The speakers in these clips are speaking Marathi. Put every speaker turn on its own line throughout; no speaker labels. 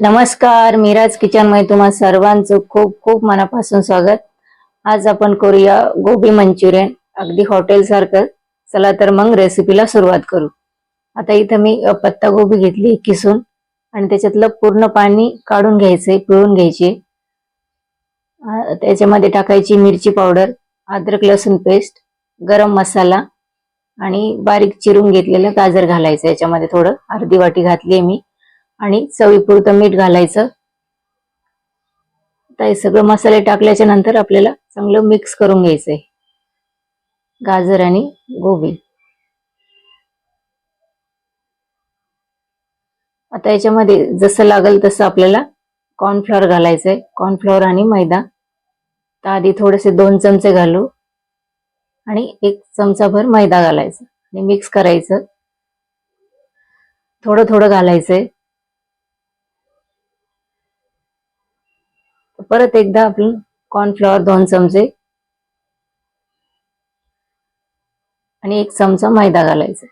नमस्कार मिराज किचनमध्ये तुम्हा सर्वांचं खूप खूप मनापासून स्वागत. आज आपण करूया गोबी मंचुरियन अगदी हॉटेल सारखं. चला तर मग रेसिपीला सुरुवात करू. आता इथं मी पत्ता गोबी घेतली किसून आणि त्याच्यातलं पूर्ण पाणी काढून घ्यायचंय पिळून घ्यायचे त्याच्यामध्ये टाकायची मिरची पावडर अद्रक लसूण पेस्ट गरम मसाला आणि बारीक चिरून घेतलेलं गाजर घालायचं याच्यामध्ये थोडं अर्धी वाटी घातली मी. आणि चवीपुरतं मीठ घालायचं. आता हे सगळं मसाले टाकल्याच्या नंतर आपल्याला चांगलं मिक्स करून घ्यायचंय. गाजर आणि गोबी. आता याच्यामध्ये जसं लागेल तसं आपल्याला कॉर्नफ्लॉवर घालायचंय. कॉर्नफ्लॉवर आणि मैदा. तर आधी थोडेसे दोन चमचे घालू. आणि एक चमचाभर मैदा घालायचा. आणि मिक्स करायचं. थोडं थोडं घालायचंय. परत एकदा आपण कॉर्नफ्लॉवर दोन चमचे. आणि एक चमचा मैदा घालायचा.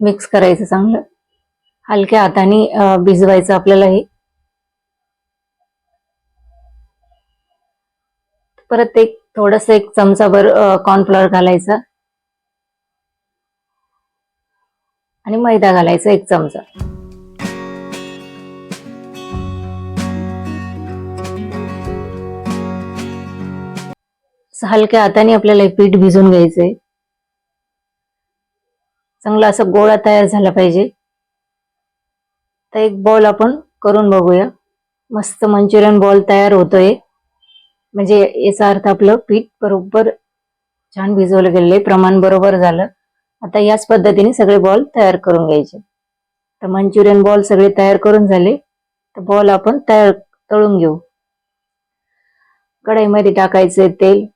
मिक्स करायचं चांगलं. हलक्या हाताने भिजवायचं आपल्याला हे परत एक थोडस एक चमचाभर कॉर्नफ्लॉवर घालायचा. आणि मैदा घालायचा एक चमचा. हलक्या हाताने आपल्याला हे पीठ भिजून घ्यायचंय. चांगला असा गोळा तयार झाला पाहिजे. तर एक बॉल आपण करून बघूया. मस्त मंचुरियन बॉल तयार होतोय. म्हणजे याचा अर्थ आपलं पीठ बरोबर छान भिजवलं गेलेलं प्रमाण बरोबर झालं. आता याच पद्धतीने सगळे बॉल तयार करून घ्यायचे. तर मंचुरियन बॉल सगळे तयार करून झाले. तर बॉल आपण तयार तळून घेऊ. कढईमध्ये टाकायचे तेल.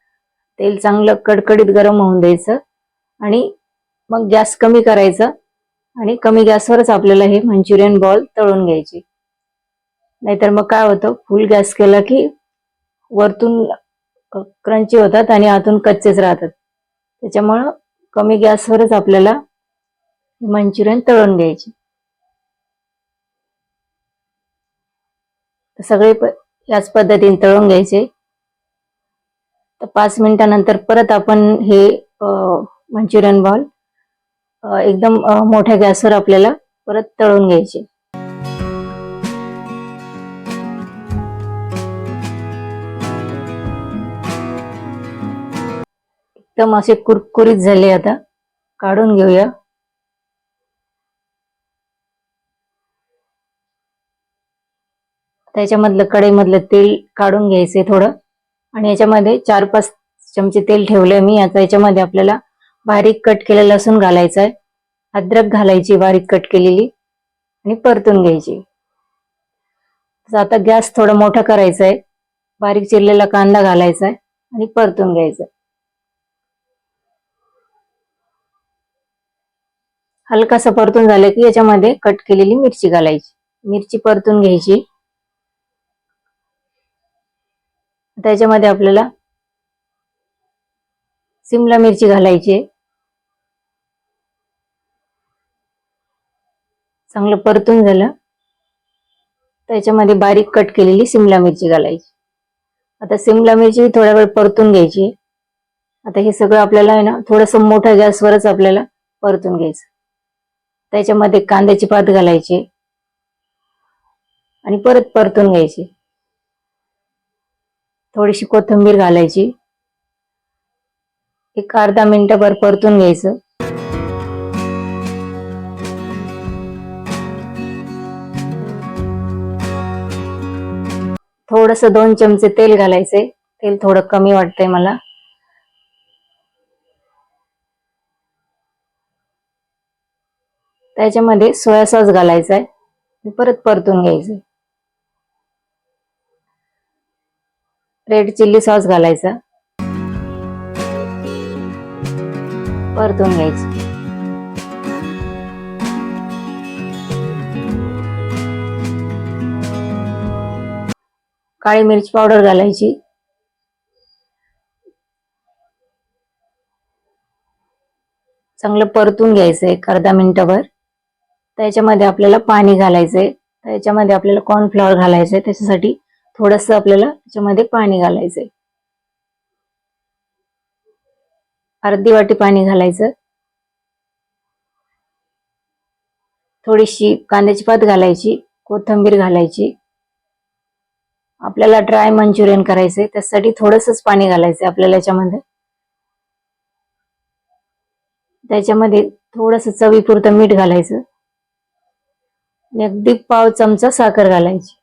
तेल चांगलं कडकडीत गरम होऊन द्यायचं आणि मग गॅस कमी करायचा आणि कमी गॅसवरच आपल्याला हे मंचुरियन बॉल तळून घ्यायचे. नाहीतर मग काय होतं फुल गॅस केला की वरतून क्रंची होतात आणि आतून कच्चेच राहतात. त्याच्यामुळं कमी गॅसवरच आपल्याला मंचुरियन तळून घ्यायचे. सगळे याच पद्धतीने तळून घ्यायचे. तर पाच मिनिटानंतर परत आपण हे मंचुरियन बॉल एकदम मोठ्या गॅसवर आपल्याला परत तळून घ्यायचे. एकदम असे कुरकुरीत झाले आता. काढून घेऊया. त्याच्यामधलं कढईमधलं तेल काढून घ्यायचंय थोडं. आणि याच्यामध्ये चार पाच चमचे तेल ठेवले मी. आता याच्यामध्ये आपल्याला बारीक कट केलेलं लसूण घालायचं आहे अद्रक घालायची बारीक कट केलेली आणि परतून घ्यायची. आता गॅस थोडा मोठा करायचा आहे बारीक चिरलेला कांदा घालायचा आहे आणि परतून घ्यायचा हलकासा परतून झालं की याच्यामध्ये कट केलेली मिरची घालायची. मिरची परतून घ्यायची. त्याच्यामध्ये आपल्याला सिमला मिरची घालायची आहे. चांगलं परतून झालं. त्याच्यामध्ये बारीक कट केलेली सिमला मिरची घालायची. आता सिमला मिरची थोड्या वेळ परतून घ्यायची. आता हे सगळं आपल्याला आहे ना थोडंसं मोठ्या गॅसवरच आपल्याला परतून घ्यायचं. त्याच्यामध्ये कांद्याची पात घालायची. आणि परत परतून घ्यायची. थोडीशी कोथिंबीर घालायची. एक अर्धा मिनिटभर परतून घ्यायचं. थोडस दोन चमचे तेल घालायचे तेल थोडं कमी वाटतंय मला. त्याच्यामध्ये सोया सॉस घालायचा आहे परत परतून घ्यायचं रेड चिल्ली सॉस घालायचा. परतून घ्यायचं. काळी मिरची पावडर घालायची. चांगलं परतून घ्यायचं एक अर्धा मिनिटभर. त्याच्यामध्ये याच्यामध्ये आपल्याला पाणी घालायचंय. तर याच्यामध्ये आपल्याला कॉर्नफ्लॉवर घालायचंय. त्याच्यासाठी थोडस आपल्याला याच्यामध्ये पाणी घालायचंय. अर्धी वाटी पाणी घालायचं. थोडीशी कांद्याची पात घालायची कोथिंबीर घालायची. आपल्याला ड्राय मंचुरियन करायचंय त्यासाठी थोडंसंच पाणी घालायचंय आपल्याला याच्यामध्ये. त्याच्यामध्ये थोडस चवीपुरतं मीठ घालायचं. आणि अगदी पाव चमचा साखर घालायची.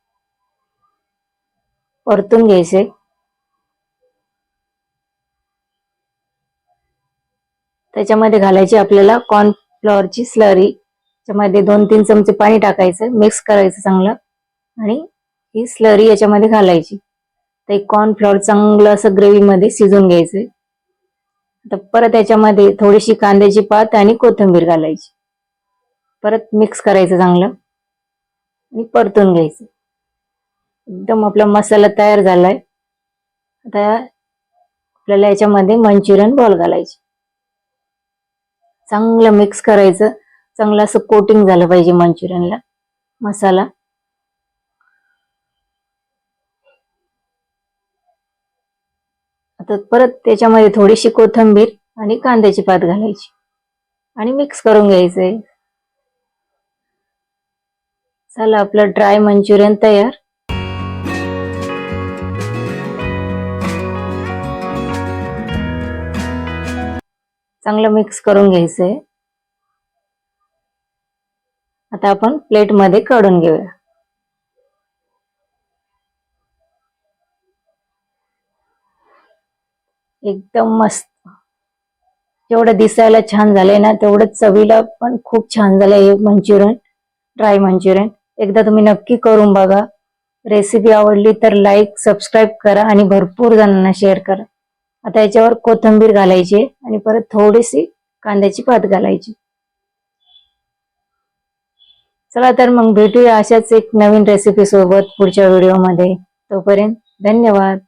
परतून घ्यायचे. त्याच्यामध्ये घालायची आपल्याला कॉर्नफ्लॉवरची स्लरी त्याच्यामध्ये दोन तीन चमचे पाणी टाकायचं मिक्स करायचं चांगलं. आणि ही स्लरी याच्यामध्ये घालायची. ते कॉर्नफ्लॉवर चांगलं असं ग्रेव्हीमध्ये शिजून घ्यायचं. आता परत याच्यामध्ये थोडीशी कांद्याची पात आणि कोथिंबीर घालायची. परत मिक्स करायचं चांगलं. आणि परतून घ्यायचं. एकदम आपला मसाला तयार झालाय. आता आपल्याला याच्यामध्ये मंचुरियन बॉल घालायचे. चांगलं मिक्स करायचं. चांगलं असं कोटिंग झालं पाहिजे मंचुरियनला. मसाला. आता परत त्याच्यामध्ये थोडीशी कोथिंबीर आणि कांद्याची पात घालायची. आणि मिक्स करून घ्यायचंय. चला आपलं ड्राय मंचुरियन तयार. चांगलं मिक्स करून घ्यायचंय आता आपण प्लेटमध्ये काढून घेऊया. एकदम मस्त. जेवढं दिसायला छान झालंय ना तेवढं चवीला पण खूप छान झालंय हे मंचुरियन ड्राय मंचुरियन. एकदा तुम्ही नक्की करून बघा. रेसिपी आवडली तर लाईक सबस्क्राईब करा आणि भरपूर जणांना शेअर करा. आता याच्यावर कोथिंबीर घालायची आणि परत थोडीशी कांद्याची पात घालायची. चला तर मग भेटूया अशाच एक नवीन रेसिपी सोबत पुढच्या व्हिडिओमध्ये तोपर्यंत धन्यवाद.